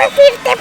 তবে ফিরতে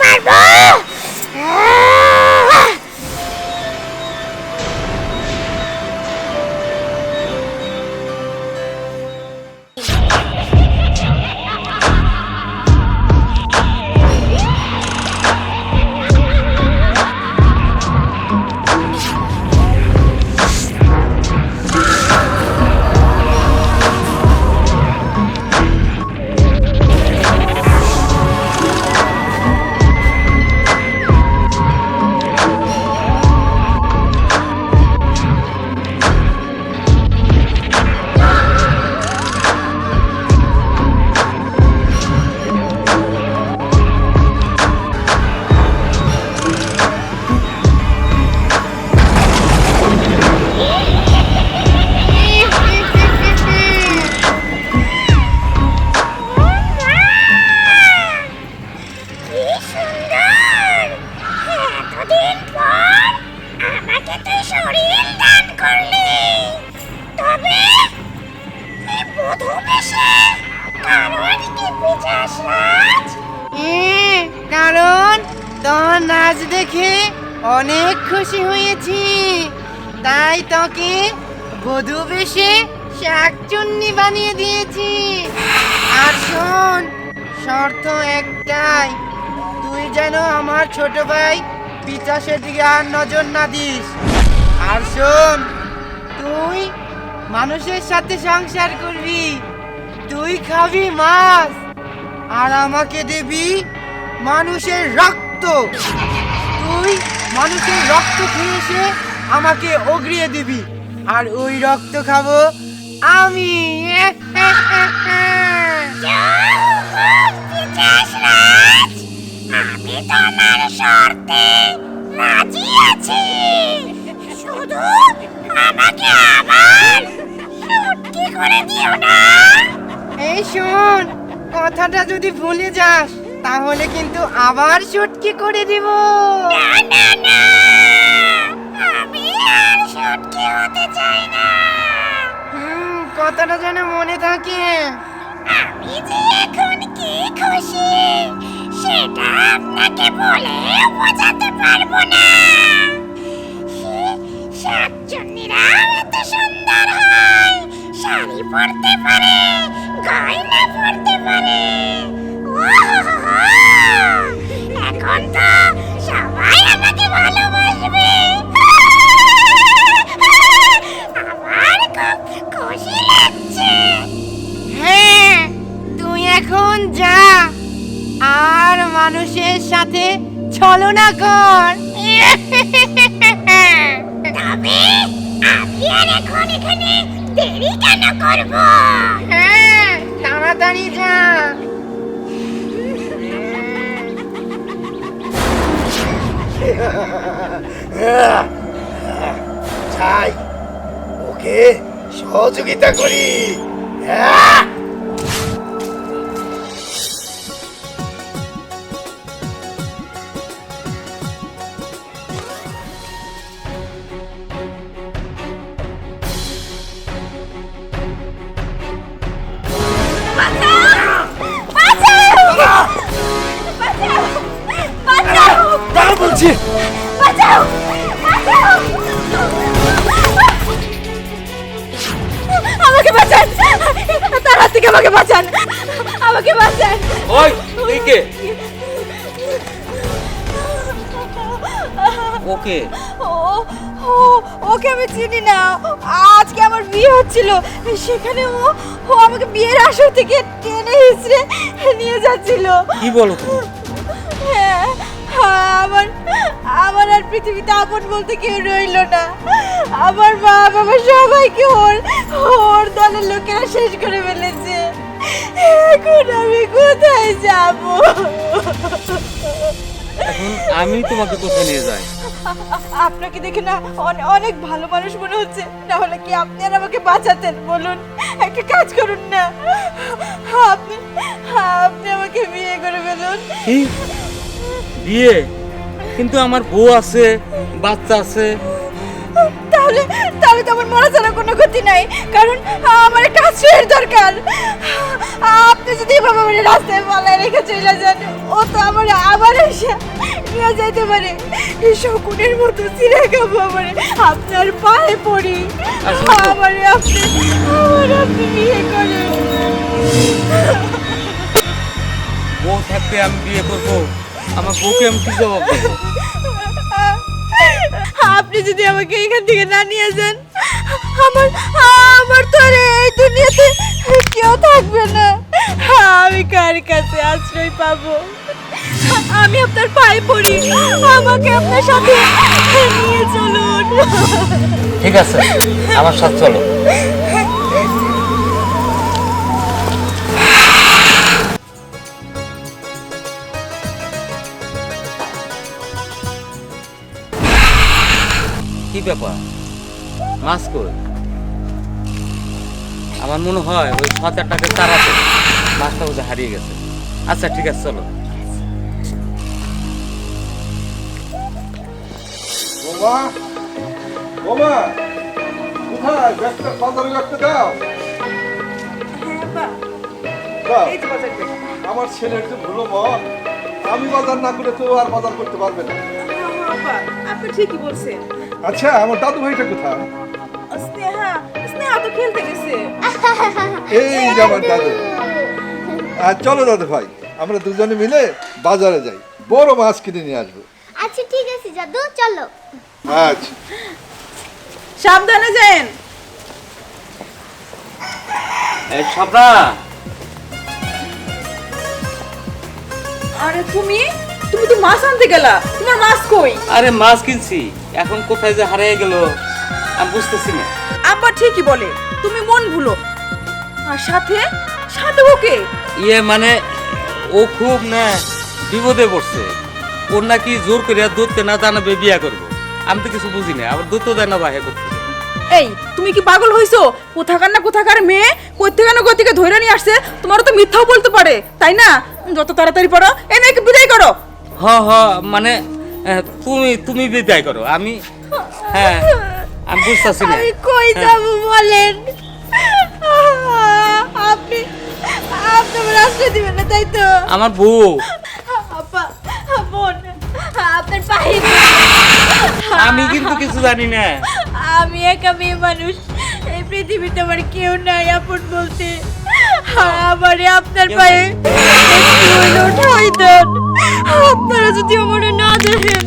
এতদিন পর আমাকে তুই শরীর দান করলি। তবে এই বধূ বেশে কারণ কি পিছাস রাজ? কারণ তোর নাচ দেখে অনেক খুশি হয়েছি। তাই তোকে বধূ বেশে শাকচুন্নি বানিয়ে দিয়েছি। আর শোন, শর্ত একটাই, তুই যেন আমার ছোট ভাই বিকাশের দিকে আর নজর না দিস। আর শোন, তুই মানুষের সাথে সংসার করবি, তুই খাবি মাছ, আর আমাকে দিবি মানুষের রক্ত। তুই মানুষের রক্ত খেয়ে এসে আমাকে অগড়িয়ে দিবি, আর ওই রক্ত খাব আমি। আমি তোমার শর্তে আমাকে আবার? শুটকি করে দিও না। এই শোন কথাটা যদি ভুলে যাস তাহলে কিন্তু আবার চটকি করে দিব। না না না। আমি আর শুটকি হতে চাই না। হুম কথাটা যেন মনে থাকে। আমি যে এখন কি খুশি সেটা আপনাকে বলে বোঝাতে পারব না। মানুষের সাথে ছলনা কর তবে আমি আর এখন এখানে দেরি কেন করব? হ্যাঁ তাড়াতাড়ি যা। চাই ওকে সহযোগিতা করি। হ্যাঁ? আমাকে বাঁচান। আমাকে বাঁচান। ওই তুই কে? ওকে ও ওকে আমি চিনি না। আজকে আমার বিয়ে হচ্ছিল। সেখানে ও ও আমাকে বিয়ের আসর থেকে টেনে হিসড়ে নিয়ে যাচ্ছিল। কি বলো তুমি? হ্যাঁ হ্যাঁ, আমার আমার আর পৃথিবীতে আপন বলতে কেউ রইল না। আমার মা বাবা সবাইকে ওর ওর দলের লোকেরা শেষ করে ফেলেছে। এখন আমি কোথায় যাব? এখন আমি তোমাকে কোথায় নিয়ে যাই? আপনাকে দেখে না অনেক ভালো মানুষ মনে হচ্ছে। তাহলে কি আপনি আর আমাকে বাঁচাতেন? বলুন একটা কাজ করুন না। আপনি আপনি আমাকে বিয়ে করে ফেলুন। বিয়ে? কিন্তু আমার বউ আছে বাচ্চা আছে। তাহলে তাহলে তো আমার মরা ছাড়া কোনো ক্ষতি নাই। কারণ আমার একটা আশ্রয়ের দরকার। আপনি যদি এভাবে আমার রাস্তায় পালায় রেখে চলে যান ও তো আমার আবার এসে নিয়ে যাইতে পারে। এই শকুনের মতো চিরে খাব আমারে আপনার পায়ে পড়ি। তো। আমারে আপনি আমার আপনি বিয়ে করেন। বউ থাকতে আমি বিয়ে করব। আমার বউকে আমি কি জবাব দেবো? আপনি যদি আমাকে এখান থেকে না নিয়ে যান আমার আমার তো এই দুনিয়াতে কেউ থাকবে না। আমি কার কাছে আশ্রয় পাবো? আমি আপনার পায়ে পড়ি। আমাকে আপনার সাথে নিয়ে চলুন। ঠিক আছে, আমার সাথে চলো। কি ব্যাপার? মাছ কই? আমার মনে হয় ওই ছ হাজার টাকার তারাতে মাছটা বোধহয় হারিয়ে গেছে। আচ্ছা ঠিক আছে চলো। বোমা বোমা কোথায়? ব্যাগটা বাজারে রাখতে দাও। দাও। আমার ছেলের যে ভুলো মন আমি বাজার না করে তো আর বাজার করতে পারবে না। আপনি ঠিকই বলছেন। আচ্ছা আমার দাদু ভাইটা কোথায়? স্নেহা স্নেহা তো খেলতে গেছে। এই যে আমার দাদু। আর চলো দাদু ভাই আমরা দুজনে মিলে বাজারে যাই। বড় মাছ কিনে নিয়ে আসব। আচ্ছা ঠিক আছে জাদু চলো। আচ্ছা। সাবধানে যান। এই সবরা। আরে তুমি? তুমি তো মাছ আনতে গেলা। তোমার মাছ কই? আরে মাছ কিনছি। এখন কোথায় যে হারিয়ে গেল আমি বুঝতেছি না। আব্বা ঠিকই বলে তুমি মন ভুলো। আর সাথে সাথে ওকে ইয়ে মানে ও খুব না বিপদে পড়ছে। ওর নাকি জোর করে দূরতে না জানাবে বিয়া করব। আমি তো কিছু বুঝি না আবার দূরতে দেয় না বাহে করতে। এই তুমি কি পাগল হইছো? কোথাকার না কোথাকার মেয়ে কই থেকে না কই থেকে ধরে নিয়ে আসছে? তোমারও তো মিথ্যাও বলতে পারে তাই না? যত তাড়াতাড়ি পারো এই মেয়েকে বিদায় করো। হ হ মানে তুমি তুমি বিদায় করো। আমি হ্যাঁ আমি বুঝতেছি না। আমি কই হ্যাঁ। যাব বলেন? আপনি আপনি আমার আশ্রয় দিবেন না তাই তো? আমার বউ। আপা বোন আপনার পায়ে আমি কিন্তু কিছু জানি না। আমি একা মেয়ে মানুষ। এই পৃথিবীতে আমার কেউ নাই আপন বলতে। আমারে আপনার পায়ে একটু হইলেও ঠাঁই দেন। আপনারা যদি আমারে না দেখেন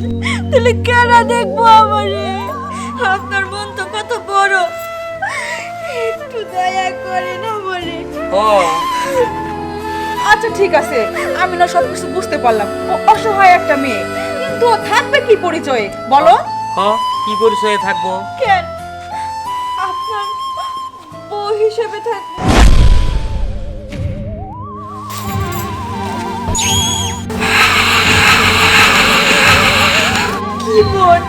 তাহলে কেন দেখব আমারে? আপনার মন তো কত বড়। একটু দয়া করেন আমারে। ও। আচ্ছা ঠিক আছে। আমি না সব কিছু বুঝতে পারলাম। ও অসহায় একটা মেয়ে। কিন্তু ও থাকবে কি পরিচয়ে? বলো। হ কি পরিচয়ে থাকব? কেন? আপনার বউ হিসেবে থাকবে। কি বোন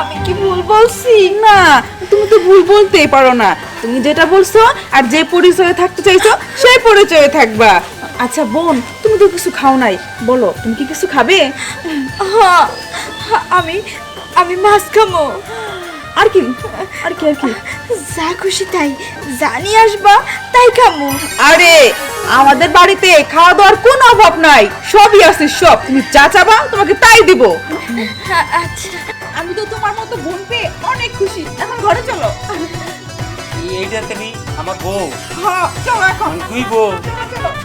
আমি কি ভুল বলছি? না তুমি তো ভুল বলতেই পারো না। তুমি যেটা বলছো আর যে পরিচয়ে থাকতে চাইছো সেই পরিচয়ে থাকবা। আচ্ছা বোন তুমি তো কিছু খাও নাই। বলো তুমি কি কিছু খাবে? হ্যাঁ আমি আমি মাছ খামো আর কি আর কি আর কি? যা খুশি তাই জানি আসবা তাই খামো আরে আমাদের বাড়িতে খাওয়া দাওয়ার কোনো অভাব নাই। সবই আছে সব। তুমি যা চাবা তোমাকে তাই দিব। আচ্ছা আমি তো তোমার মতো বোন পেয়ে অনেক খুশি এখন ঘরে চলো এইটা তুমি আমার বউ হ্যাঁ চলো এখন তুই বউ চলো চলো